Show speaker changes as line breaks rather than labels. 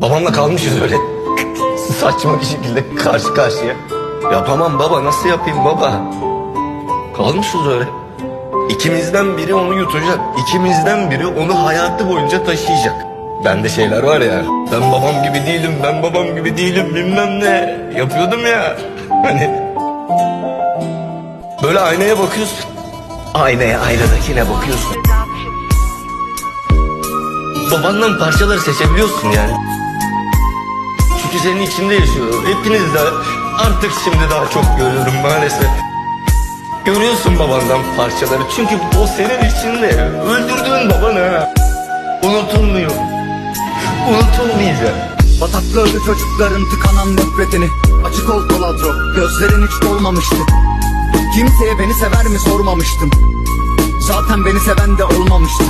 Babamla kalmışız öyle saçma bir şekilde karşı karşıya. Yapamam baba nasıl yapayım baba? Kalmışız öyle. İkimizden biri onu yutacak. İkimizden biri onu hayatı boyunca taşıyacak. Bende şeyler var ya. Ben babam gibi değilim, ben babam gibi değilim bilmem ne. Yapıyordum ya. Hani böyle aynaya bakıyorsun. Aynaya aynadakine bakıyorsun. Babandan parçaları seçebiliyorsun yani. Senin içinde yaşıyor. Hepiniz de artık şimdi daha çok görüyorum maalesef. Görüyorsun babandan parçaları çünkü o senin içinde. Öldürdüğün baban ha. Unutulmuyor. Unutulmayacak.
Batakladı çocukların tıkanan nefretini Açık ol koladro gözlerin hiç dolmamıştı Kimseye beni sever mi sormamıştım Zaten beni seven de olmamıştı